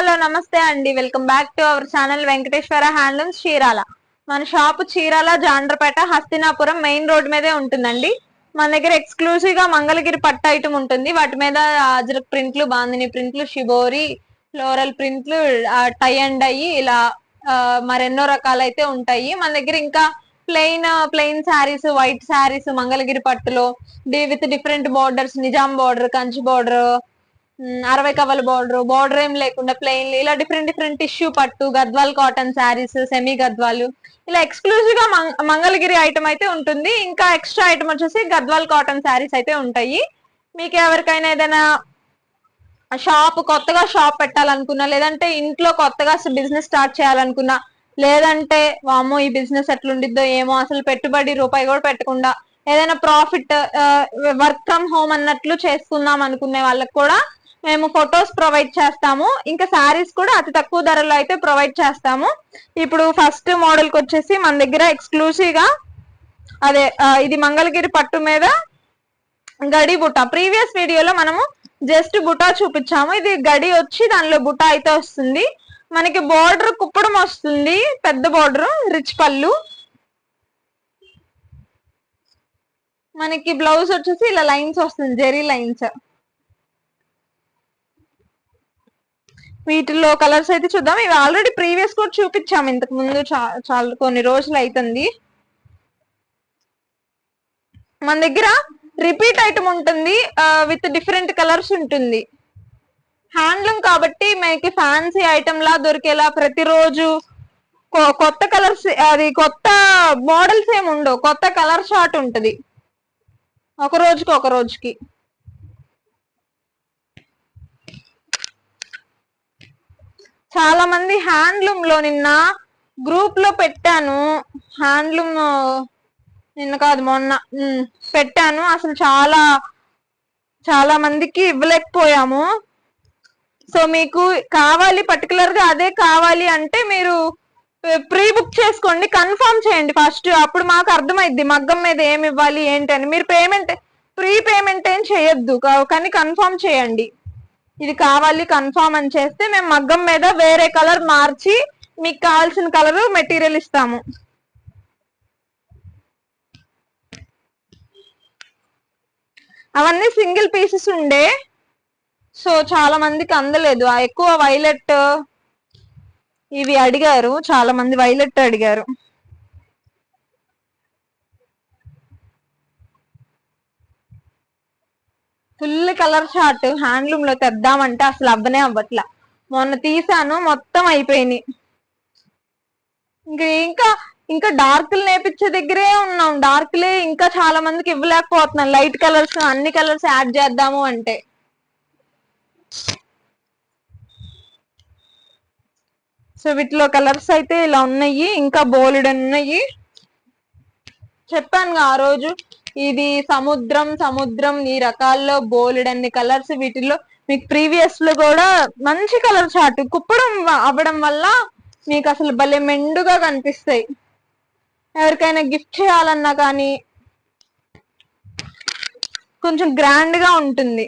Hello నమస్తే అండి. Welcome back to our channel Venkateswara handlooms Chirala. మన shop Chirala Jandrapeta Hastinapuram main road మీదే ఉంటుందండి. మన దగ్గర ఎక్స్క్లూజివ్గా మంగళగిరి పట్టు ఐటమ్ ఉంటుంది. వాటి మీద అజరక్ ప్రింట్లు బాందిని ప్రింట్లు షిబోరి ఫ్లోరల్ ప్రింట్లు టై అండ్ అయ్యి ఇలా మరెన్నో రకాలైతే ఉంటాయి. మన దగ్గర ఇంకా plain plain sarees white sarees Mangalagiri పట్టులో D with different borders Nizam border Kanchi border అరవై కవల బార్డర్ బార్డర్ ఏం లేకుండా ప్లెయిన్ ఇలా డిఫరెంట్ డిఫరెంట్ టిష్యూ పట్టు Gadwal cotton sarees semi Gadwal ఇలా ఎక్స్క్లూజివ్గా మంగళగిరి ఐటమ్ అయితే ఉంటుంది. ఇంకా ఎక్స్ట్రా ఐటమ్ వచ్చేసి గద్వాల్ కాటన్ శారీస్ అయితే ఉంటాయి. మీకు ఎవరికైనా ఏదైనా షాప్ కొత్తగా షాప్ పెట్టాలనుకున్నా లేదంటే ఇంట్లో కొత్తగా బిజినెస్ స్టార్ట్ చేయాలనుకున్నా లేదంటే వామ్మో ఈ బిజినెస్ ఎట్లుండిద్దో ఏమో అసలు పెట్టుబడి రూపాయి కూడా పెట్టకుండా ఏదైనా ప్రాఫిట్ వర్క్ ఫ్రమ్ హోమ్ అన్నట్లు చేసుకుందాం అనుకునే వాళ్ళకి కూడా మేము ఫొటోస్ ప్రొవైడ్ చేస్తాము. ఇంకా శారీస్ కూడా అతి తక్కువ ధరలో అయితే ప్రొవైడ్ చేస్తాము. ఇప్పుడు ఫస్ట్ మోడల్కి వచ్చేసి మన దగ్గర ఎక్స్క్లూసివ్గా అదే ఇది మంగళగిరి పట్టు మీద గడి బుట్ట. ప్రీవియస్ వీడియోలో మనము జస్ట్ బుటా చూపించాము. ఇది గడి వచ్చి దానిలో బుటా అయితే వస్తుంది. మనకి బోర్డర్ కుప్పడం వస్తుంది. పెద్ద బోర్డర్ రిచ్ పళ్ళు. మనకి బ్లౌజ్ వచ్చేసి ఇలా లైన్స్ వస్తుంది జెరీ లైన్స్ వీటిలో కలర్స్ అయితే చూద్దాం. ఇవి ఆల్రెడీ ప్రీవియస్ కూడా చూపించాము ఇంతకు ముందు చా- చాలా కొన్ని రోజులు అవుతుంది మన దగ్గర రిపీట్ ఐటమ్ ఉంటుంది. విత్ డిఫరెంట్ కలర్స్ ఉంటుంది. హ్యాండ్లూమ్ కాబట్టి మనకి ఫ్యాన్సీ ఐటమ్ లా దొరికేలా ప్రతిరోజు కొ- కొత్త కలర్స్ అది కొత్త మోడల్స్ ఏమి ఉండవు. కొత్త కలర్ షార్ట్ ఉంటుంది. ఒక రోజుకి ఒక రోజుకి. చాలా మంది హ్యాండ్లూమ్లో నిన్న గ్రూప్లో పెట్టాను. హ్యాండ్లూమ్ నిన్న కాదు మొన్న. పెట్టాను. అసలు చాలా చాలా మందికి ఇవ్వలేకపోయాము. సో మీకు కావాలి పర్టికులర్గా అదే కావాలి అంటే మీరు ప్రీ బుక్ చేసుకోండి కన్ఫర్మ్ చేయండి ఫస్ట్. అప్పుడు మాకు అర్థమైద్ది మగ్గం మీద ఏమి ఇవ్వాలి ఏంటి అని. మీరు పేమెంట్ ప్రీ పేమెంట్ ఏం చేయొద్దు. కానీ కన్ఫర్మ్ చేయండి. ఇది కావాలి కన్ఫర్మ్ అని చేస్తే మేము మగ్గం మీద వేరే కలర్ మార్చి మీకు కావాల్సిన కలర్ మెటీరియల్ ఇస్తాము. అవన్నీ సింగిల్ పీసెస్ ఉండే. సో చాలా మందికి అందలేదు. ఆ ఎక్కువ వైలెట్ ఇవి అడిగారు. చాలా మంది వైలెట్ అడిగారు. ఫుల్ కలర్ షార్ట్ హ్యాండ్లూమ్లో తెద్దామంటే అసలు అవ్వనే అవ్వట్లా. మొన్న తీసాను మొత్తం అయిపోయినాయి. ఇంకా ఇంకా ఇంకా డార్క్లు నేర్పించే దగ్గరే ఉన్నాం. డార్క్లే ఇంకా చాలా మందికి ఇవ్వలేకపోతున్నాం. లైట్ కలర్స్ అన్ని కలర్స్ యాడ్ చేద్దాము అంటే. సో వీటిలో కలర్స్ అయితే ఇలా ఉన్నాయి. ఇంకా బోల్డ్ ఉన్నాయి. చెప్పాను ఆ రోజు. ఇది సముద్రం సముద్రం ఈ రకాల్లో బోలెడన్ని కలర్స్ వీటిల్లో. మీకు ప్రీవియస్లో కూడా మంచి కలర్ చార్ట్ కుప్పడం అవ్వడం వల్ల మీకు అసలు భలే మెండుగా కనిపిస్తాయి. ఎవరికైనా గిఫ్ట్ చేయాలన్నా కానీ కొంచెం గ్రాండ్గా ఉంటుంది.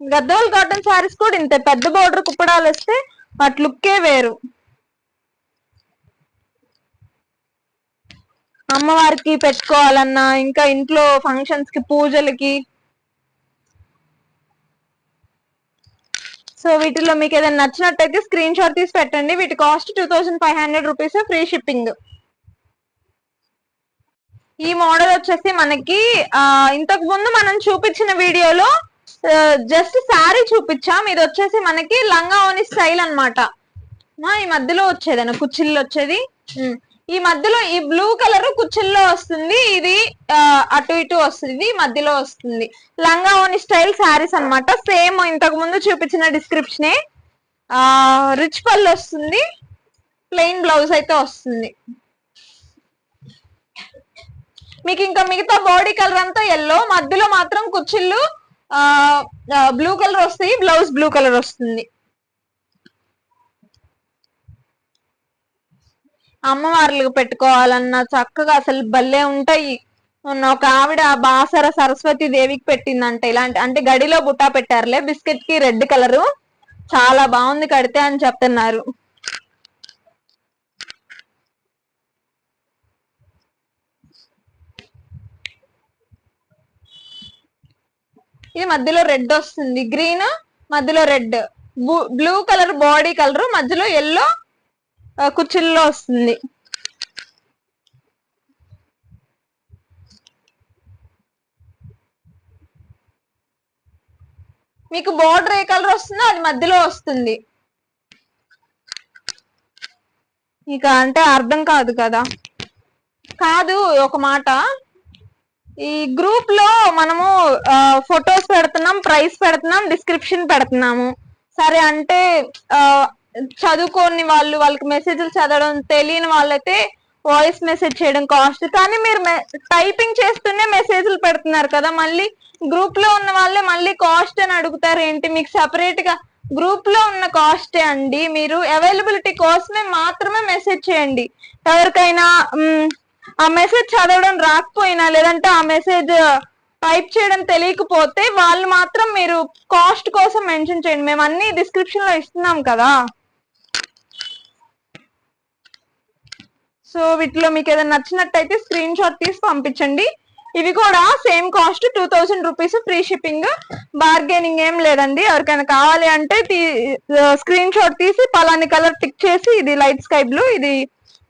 గద్దోల్ కాటన్ శారీస్ కూడా ఇంత పెద్ద బోర్డర్ కుప్పడాలు వస్తే వాటి లుక్కే వేరు. అమ్మవారికి పెట్టుకోవాలన్నా ఇంకా ఇంట్లో ఫంక్షన్స్కి పూజలకి. సో వీటిలో మీకు ఏదైనా నచ్చినట్టయితే స్క్రీన్ షాట్ తీసి పెట్టండి. వీటి cost two thousand five hundred rupees free shipping ఈ మోడల్ వచ్చేసి మనకి ఇంతకు ముందు మనం చూపించిన వీడియోలో జస్ట్ శారీ చూపించాం. ఇది వచ్చేసి మనకి లంగా ఓని స్టైల్ అన్నమాట ఈ మధ్యలో వచ్చేదన్న కుచ్చిళ్ళు వచ్చేది? ఈ మధ్యలో ఈ బ్లూ కలర్ కుచ్చిల్లో వస్తుంది. ఇది అటు ఇటు వస్తుంది మధ్యలో వస్తుంది. లంగా ఓని స్టైల్ శారీస్ అన్నమాట. సేమ్ ఇంతకు ముందు చూపించిన డిస్క్రిప్షనే. రిచ్ పళ్ళు వస్తుంది. ప్లెయిన్ బ్లౌజ్ అయితే వస్తుంది. మీకు ఇంకా మిగతా బాడీ కలర్ అంతా ఎల్లో మధ్యలో మాత్రం కుచ్చిళ్ళు బ్లూ కలర్ వస్తాయి. బ్లౌజ్ బ్లూ కలర్ వస్తుంది. అమ్మవార్లకు పెట్టుకోవాలన్నా చక్కగా అసలు భలే ఉంటాయి. ఒక ఆవిడ బాసర సరస్వతి దేవికి పెట్టిందంట. ఇలాంటి అంటే గడిలో బుట్టా పెట్టారులే బిస్కెట్కి రెడ్ కలరు. చాలా బాగుంది కడితే అని చెప్తున్నారు. ఇది మధ్యలో రెడ్ వస్తుంది. గ్రీన్ మధ్యలో red. Blue colour body colour మధ్యలో ఎల్లో కుర్చీల్లో వస్తుంది. మీకు బోర్డర్ ఏ కలర్ వస్తుందో అది మధ్యలో వస్తుంది. ఇక అంటే అర్థం కాదు కదా. కాదు ఒక మాట. ఈ గ్రూప్లో మనము ఫొటోస్ పెడుతున్నాం ప్రైస్ పెడుతున్నాం డిస్క్రిప్షన్ పెడుతున్నాము. సరే అంటే చదువుకోని వాళ్ళు వాళ్ళకి మెసేజ్లు చదవడం తెలియని వాళ్ళైతే వాయిస్ మెసేజ్ చేయడం కాస్ట్ కానీ మీరు టైపింగ్ చేస్తూనే మెసేజ్లు పెడుతున్నారు కదా మళ్ళీ గ్రూప్లో ఉన్న వాళ్ళే మళ్ళీ కాస్ట్ అని అడుగుతారు ఏంటి? మీకు సపరేట్గా గ్రూప్లో ఉన్న కాస్టే అండి? మీరు అవైలబిలిటీ కోసమే మాత్రమే మెసేజ్ చేయండి. ఎవరికైనా ఆ మెసేజ్ చదవడం రాకపోయినా లేదంటే ఆ మెసేజ్ టైప్ చేయడం తెలియకపోతే వాళ్ళు మాత్రం మీరు కాస్ట్ కోసం మెన్షన్ చేయండి. మేము అన్ని డిస్క్రిప్షన్లో ఇస్తున్నాం కదా. సో వీటిలో మీకు ఏదైనా నచ్చినట్టయితే స్క్రీన్ షాట్ తీసి పంపించండి. ఇవి కూడా same cost two thousand rupees free shipping bargaining ఏం లేదండి. ఎవరికైనా కావాలి అంటే స్క్రీన్ షాట్ తీసి పలాని కలర్ టిక్ చేసి ఇది లైట్ స్కై బ్లూ ఇది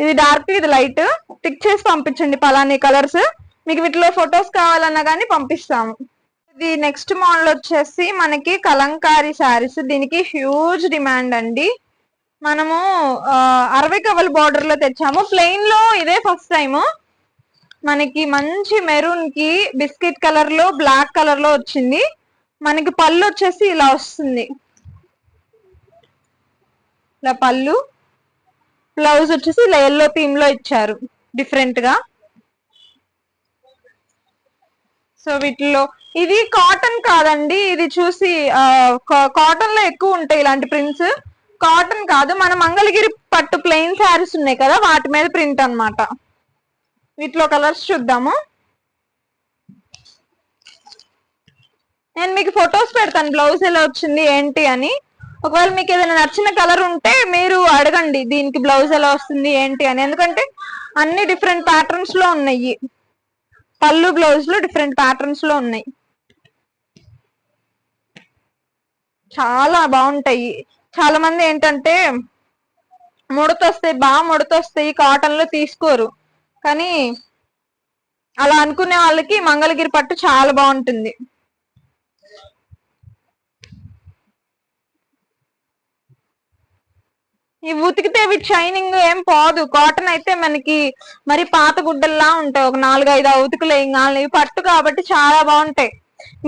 ఇది డార్క్ ఇది లైట్ టిక్ చేసి పంపించండి పలాని కలర్స్ మీకు వీటిలో ఫొటోస్ కావాలన్నా కానీ పంపిస్తాము. ఇది నెక్స్ట్ మోడల్ వచ్చేసి మనకి కలంకారీ శారీస్ దీనికి హ్యూజ్ డిమాండ్ అండి. మనము అరవై కవల్ బార్డర్లో తెచ్చాము. ప్లెయిన్లో ఇదే ఫస్ట్ టైము మనకి మంచి మెరూన్కి బిస్కెట్ కలర్లో బ్లాక్ కలర్లో వచ్చింది. మనకి పళ్ళు వచ్చేసి ఇలా వస్తుంది. ఇలా పళ్ళు. బ్లౌజ్ వచ్చేసి ఇలా ఎల్లో థీమ్లో ఇచ్చారు. డిఫరెంట్గా. సో వీటిలో ఇది కాటన్ కాదండి. ఇది చూసి కాటన్లో ఎక్కువ ఉంటాయి ఇలాంటి ప్రింట్స్ కాటన్ కాదు మన మంగళగిరి పట్టు ప్లెయిన్ శారీస్ ఉన్నాయి కదా వాటి మీద ప్రింట్ అనమాట వీటిలో కలర్స్ చూద్దాము. నేను మీకు ఫొటోస్ పెడతాను బ్లౌజ్ ఎలా వచ్చింది ఏంటి అని. ఒకవేళ మీకు ఏదైనా నచ్చిన కలర్ ఉంటే మీరు అడగండి దీనికి బ్లౌజ్ ఎలా వస్తుంది ఏంటి అని. ఎందుకంటే అన్ని డిఫరెంట్ ప్యాటర్న్స్లో ఉన్నాయి. పళ్ళు బ్లౌజ్లో డిఫరెంట్ ప్యాటర్న్స్లో ఉన్నాయి. చాలా బాగుంటాయి. చాలా మంది ఏంటంటే ముడతొస్తాయి బాగా ముడతొస్తాయి కాటన్లో తీసుకోరు. కానీ అలా అనుకునే వాళ్ళకి మంగళగిరి పట్టు చాలా బాగుంటుంది. ఈ ఉతికితే వీటి షైనింగ్ ఏం పోదు. కాటన్ అయితే మనకి మరి పాత గుడ్డల్లా ఉంటాయి. ఒక నాలుగు ఐదు ఉతుకులు ఏం ఇవి పట్టు కాబట్టి చాలా బాగుంటాయి.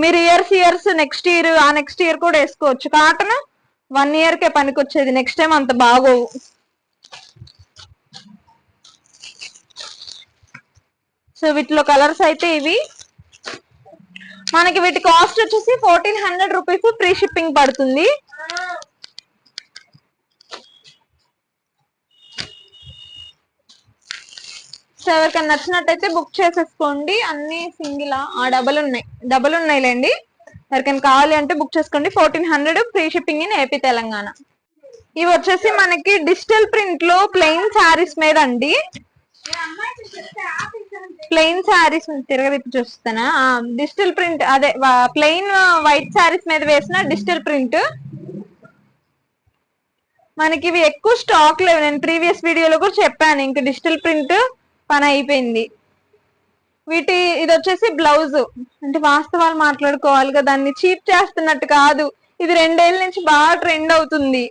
మీరు ఇయర్స్ ఇయర్స్ నెక్స్ట్ ఇయర్ ఆ నెక్స్ట్ ఇయర్ కూడా వేసుకోవచ్చు. కాటన్ వన్ ఇయర్ కే పనికొచ్చేది. నెక్స్ట్ టైం అంత బాగోవు. సో వీటిలో కలర్స్ అయితే ఇవి. మనకి వీటి కాస్ట్ వచ్చేసి fourteen hundred rupees free shipping పడుతుంది. సో ఎవరికైనా నచ్చినట్టయితే బుక్ చేసేసుకోండి. అన్ని సింగిల్ ఆ డబల్ ఉన్నాయి. డబల్ ఉన్నాయిలేండి. ఎవరికైనా కావాలి అంటే బుక్ చేసుకోండి. Fourteen hundred free shipping in AP Telangana. ఇవి వచ్చేసి మనకి డిజిటల్ ప్రింట్లో ప్లెయిన్ శారీస్ మీద అండి. ప్లెయిన్ శారీస్ తిరగదిప్పి చూస్తానా డిజిటల్ ప్రింట్ అదే ప్లెయిన్ వైట్ శారీస్ మీద వేసిన డిజిటల్ ప్రింట్ మనకి ఇవి ఎక్కువ స్టాక్ లేవు. నేను ప్రీవియస్ వీడియోలో కూడా చెప్పాను. ఇంకా డిజిటల్ ప్రింట్ పని అయిపోయింది. వీటి ఇది వచ్చేసి బ్లౌజ్. అంటే వాస్తవాలు మాట్లాడుకోవాలి కదా దాన్ని చీప్ చేస్తున్నట్టు కాదు. ఇది రెండేళ్ళ నుంచి బాగా ట్రెండ్ అవుతుంది.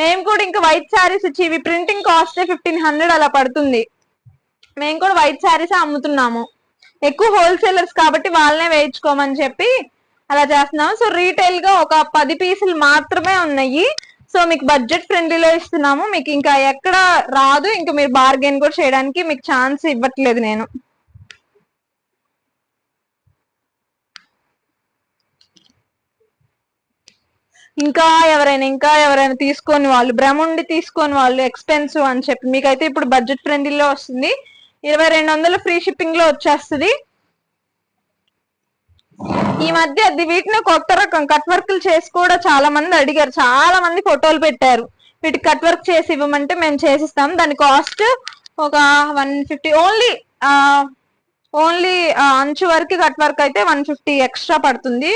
మేము కూడా ఇంకా వైట్ శారీస్ ఇచ్చి ఇవి ప్రింటింగ్ కాస్ట్ ఫిఫ్టీన్ హండ్రెడ్ అలా పడుతుంది. మేము కూడా వైట్ శారీస్ అమ్ముతున్నాము. ఎక్కువ హోల్సేలర్స్ కాబట్టి వాళ్ళనే వేయించుకోమని చెప్పి అలా చేస్తున్నాము. సో రీటైల్గా ఒక పది పీసులు మాత్రమే ఉన్నాయి. సో మీకు బడ్జెట్ ఫ్రెండ్లీలో ఇస్తున్నాము. మీకు ఇంకా ఎక్కడ రాదు. ఇంకా మీరు బార్గెన్ కూడా చేయడానికి మీకు ఛాన్స్ ఇవ్వట్లేదు నేను. ఇంకా ఎవరైనా ఇంకా ఎవరైనా తీసుకొని వాళ్ళు బ్రహ్ముండి తీసుకొని వాళ్ళు ఎక్స్పెన్సివ్ అని చెప్పి మీకైతే ఇప్పుడు బడ్జెట్ ఫ్రెండ్లీలో వస్తుంది. ఇరవై రెండు వందలు ఫ్రీ షిప్పింగ్లో వచ్చేస్తుంది. ఈ మధ్య వీటిని కొత్త రకం. కట్ వర్క్లు చేసి కూడా చాలా మంది అడిగారు. చాలా మంది ఫోటోలు పెట్టారు. వీటికి కట్ వర్క్ చేసి ఇవ్వమంటే మేము చేసిస్తాం. దాని కాస్ట్ ఒక వన్ ఫిఫ్టీ ఓన్లీ ఓన్లీ అంచు వరకు కట్ వర్క్ అయితే వన్ ఫిఫ్టీ ఎక్స్ట్రా పడుతుంది.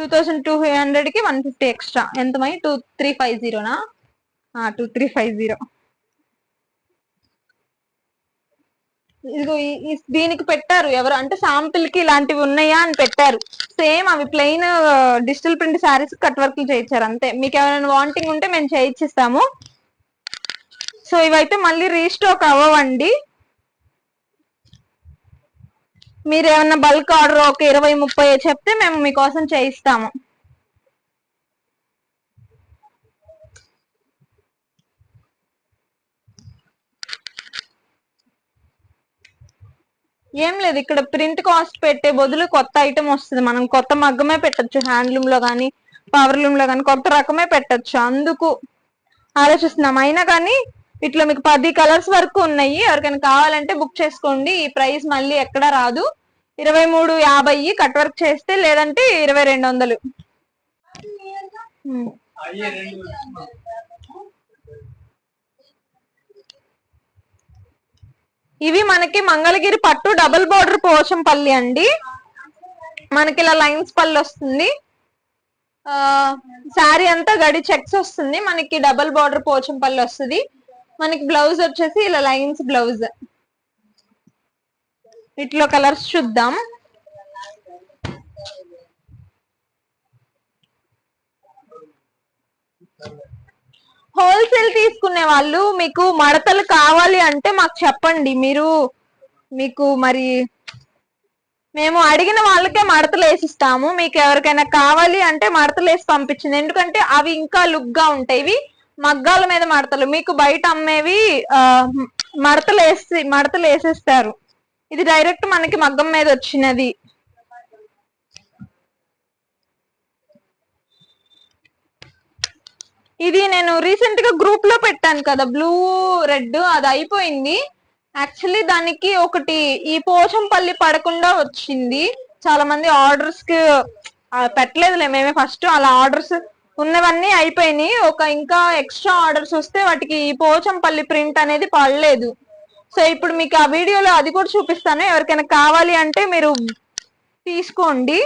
టూ థౌసండ్ టూ హండ్రెడ్కి వన్ ఫిఫ్టీ ఎక్స్ట్రా. ఎంత మై టూ త్రీ ఫైవ్ జీరోనా టూ త్రీ ఫైవ్ జీరో. ఇదిగో దీనికి పెట్టారు ఎవరు? అంటే సాంపుల్కి ఇలాంటివి ఉన్నాయా అని పెట్టారు. సేమ్ అవి plain digital print sarees cut వర్క్లు చేయించారు. అంతే. మీకు ఎవరైనా వాంటింగ్ ఉంటే మేము చేయించిస్తాము సో ఇవైతే మళ్ళీ రీస్టాక్ అవ్వండి మీరు ఏమన్నా బల్క్ ఆర్డర్ ఒక ఇరవై ముప్పై చెప్తే మేము మీకోసం చేయిస్తాము. ఏం లేదు ఇక్కడ ప్రింట్ కాస్ట్ పెట్టే బదులు కొత్త ఐటమ్ వస్తుంది. మనం కొత్త మగ్గమే పెట్టొచ్చు. హ్యాండ్లూమ్లో కానీ పవర్లూమ్లో కానీ కొత్త రకమే పెట్టొచ్చు. అందుకు ఆలోచిస్తున్నాం. అయినా కానీ ఇట్లా మీకు పది కలర్స్ వరకు ఉన్నాయి. ఎవరికైనా కావాలంటే బుక్ చేసుకోండి. ఈ ప్రైస్ మళ్ళీ ఎక్కడ రాదు. ఇరవై మూడు యాభై కట్ వర్క్ చేస్తే లేదంటే ఇరవై రెండు వందలు. ఇవి మనకి మంగళగిరి పట్టు డబుల్ బోర్డర్ పోచంపల్లి అండి. మనకి ఇలా లైన్స్ పల్లి వస్తుంది. ఆ శారీ అంతా గడి చెక్స్ వస్తుంది. మనకి డబుల్ బార్డర్ పోచంపల్లి వస్తుంది. మనకి బ్లౌజ్ వచ్చేసి ఇలా లైన్స్ బ్లౌజ్ ఇట్లో కలర్స్ చూద్దాం. హోల్సేల్ తీసుకునే వాళ్ళు మీకు మడతలు కావాలి అంటే మాకు చెప్పండి. మీరు మీకు మరి మేము అడిగిన వాళ్ళకే మడతలు వేసిస్తాము. మీకు ఎవరికైనా కావాలి అంటే మడతలు వేసి పంపించింది ఎందుకంటే అవి ఇంకా లుక్గా ఉంటాయి. మగ్గాల మీద మడతలు. మీకు బయట అమ్మేవి ఆ, మడతలు వేసి మడతలు వేసేస్తారు. ఇది డైరెక్ట్ మనకి మగ్గం మీద వచ్చినది. ఇది నేను రీసెంట్గా గ్రూప్లో పెట్టాను కదా బ్లూ రెడ్ అది అయిపోయింది. యాక్చువల్లీ దానికి ఒకటి ఈ పోచంపల్లి పడకుండా వచ్చింది. చాలా మంది ఆర్డర్స్కి పెట్టలేదులే. మేమే ఫస్ట్ అలా ఆర్డర్స్ ఉన్నవన్నీ అయిపోయినాయి. ఒక ఇంకా ఎక్స్ట్రా ఆర్డర్స్ వస్తే వాటికి ఈ పోచంపల్లి ప్రింట్ అనేది పడలేదు. సో ఇప్పుడు మీకు ఆ వీడియోలో అది కూడా చూపిస్తాను. ఎవరికైనా కావాలి అంటే మీరు తీసుకోండి.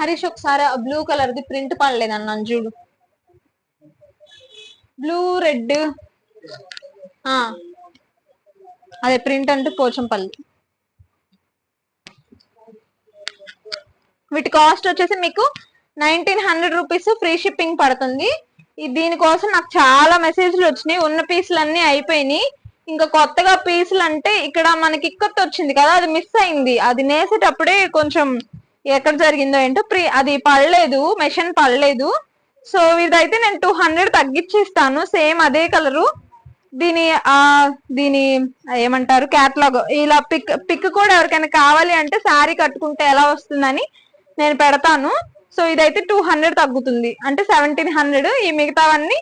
హరీష్ ఒకసారి బ్లూ కలర్ ది ప్రింట్ పడలేదు అన్న చూడు. బ్లూ రెడ్ అదే ప్రింట్ అంటే పోచంపల్లి. వీటి కాస్ట్ వచ్చేసి మీకు nineteen hundred rupees free shipping పడుతుంది. దీనికోసం నాకు చాలా మెసేజ్లు వచ్చినాయి. ఉన్న పీసులు అన్ని అయిపోయినాయి. ఇంకా కొత్తగా పీసులు అంటే ఇక్కడ మనకి ఇక్కత్ వచ్చింది కదా అది మిస్ అయింది. అది నేసేటప్పుడే కొంచెం ఎక్కడ జరిగిందో ఏంటో ప్రీ అది పడలేదు మెషిన్ పడలేదు. సో ఇదైతే నేను టూ హండ్రెడ్ తగ్గించిస్తాను సేమ్ అదే కలరు. దీని ఆ దీని ఏమంటారు క్యాట్లాగ్ ఇలా పిక్ పిక్ కూడా ఎవరికైనా కావాలి అంటే శారీ కట్టుకుంటే ఎలా వస్తుందని నేను పెడతాను. సో ఇదైతే టూ హండ్రెడ్ తగ్గుతుంది. అంటే సెవెంటీన్ హండ్రెడ్ ఈ మిగతావన్నీ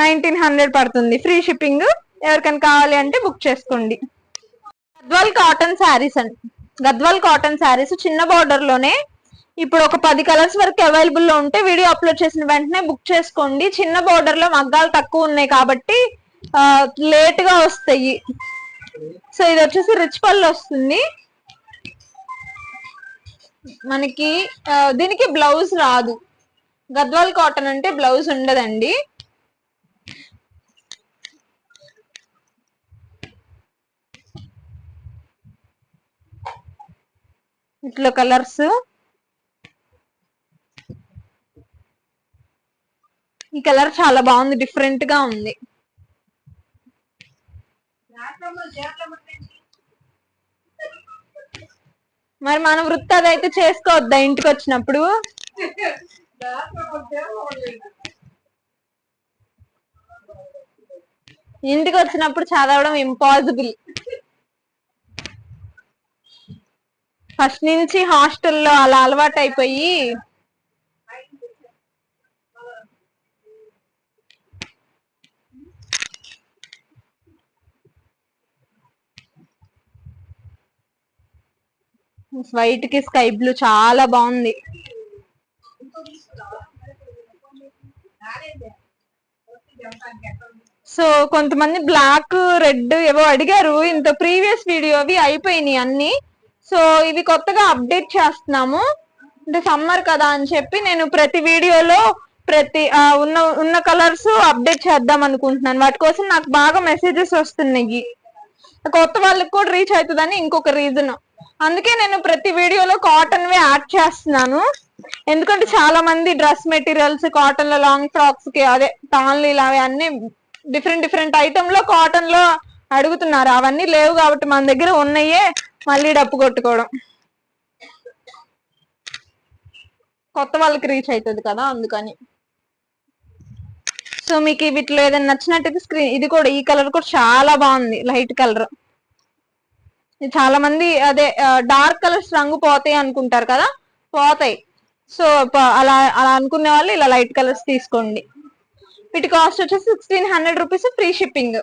నైన్టీన్ హండ్రెడ్ పడుతుంది. ఫ్రీ షిప్పింగ్ ఎవరికైనా కావాలి అంటే బుక్ చేసుకోండి. గద్వాల్ కాటన్ శారీస్ అండి. గద్వాల్ కాటన్ శారీస్ చిన్న బార్డర్లోనే ఇప్పుడు ఒక పది కలర్స్ వరకు అవైలబుల్లో ఉంటే వీడియో అప్లోడ్ చేసిన వెంటనే బుక్ చేసుకోండి. చిన్న బార్డర్లో మగ్గాలు తక్కువ ఉన్నాయి కాబట్టి లేట్గా వస్తాయి. సో ఇది వచ్చేసి రిచ్ పళ్ళు వస్తుంది. మనకి దీనికి బ్లౌజ్ రాదు. గద్వాల్ కాటన్ అంటే బ్లౌజ్ ఉండదండి. ఇట్లా కలర్స్. ఈ కలర్ చాలా బాగుంది డిఫరెంట్గా ఉంది మరి మన వృత్తి అదైతే చేసుకోవద్దా ఇంటికి వచ్చినప్పుడు ఇంటికి వచ్చినప్పుడు చదవడం ఇంపాసిబుల్ ఫస్ట్ నుంచి హాస్టల్లో అలా అలవాటు అయిపోయి వైట్కి స్కై బ్లూ చాలా బాగుంది. సో కొంతమంది బ్లాక్ రెడ్ ఏవో అడిగారు. ఇంత ప్రీవియస్ వీడియో అవి అయిపోయినాయి అన్ని. సో ఇవి కొత్తగా అప్డేట్ చేస్తున్నాము. అంటే సమ్మర్ కదా అని చెప్పి నేను ప్రతి వీడియోలో ప్రతి ఉన్న ఉన్న కలర్స్ అప్డేట్ చేద్దాం అనుకుంటున్నాను. వాటి కోసం నాకు బాగా మెసేజెస్ వస్తున్నాయి. కొత్త వాళ్ళకి కూడా రీచ్ అవుతుందని ఇంకొక రీజన్. అందుకే నేను ప్రతి వీడియోలో కాటన్ వే యాడ్ చేస్తున్నాను. ఎందుకంటే చాలా మంది డ్రెస్ మెటీరియల్స్ కాటన్లో లాంగ్ ఫ్రాక్స్కి అదే టాన్లు ఇలా అన్ని డిఫరెంట్ డిఫరెంట్ ఐటమ్లో కాటన్లో అడుగుతున్నారు. అవన్నీ లేవు కాబట్టి మన దగ్గర ఉన్నాయే మళ్ళీ డప్పు కొట్టుకోవడం. కొత్త వాళ్ళకి రీచ్ అవుతుంది కదా అందుకని. సో మీకు వీటిలో ఏదైనా నచ్చినట్టయితే స్క్రీన్ ఇది కూడా ఈ కలర్ కూడా చాలా బాగుంది లైట్ కలర్ చాలా మంది అదే డార్క్ కలర్స్ రంగు పోతాయి అనుకుంటారు కదా? పోతాయి. సో అలా అలా అనుకునే వాళ్ళు ఇలా లైట్ కలర్స్ తీసుకోండి. వీటి కాస్ట్ వచ్చేసి sixteen hundred rupees free shipping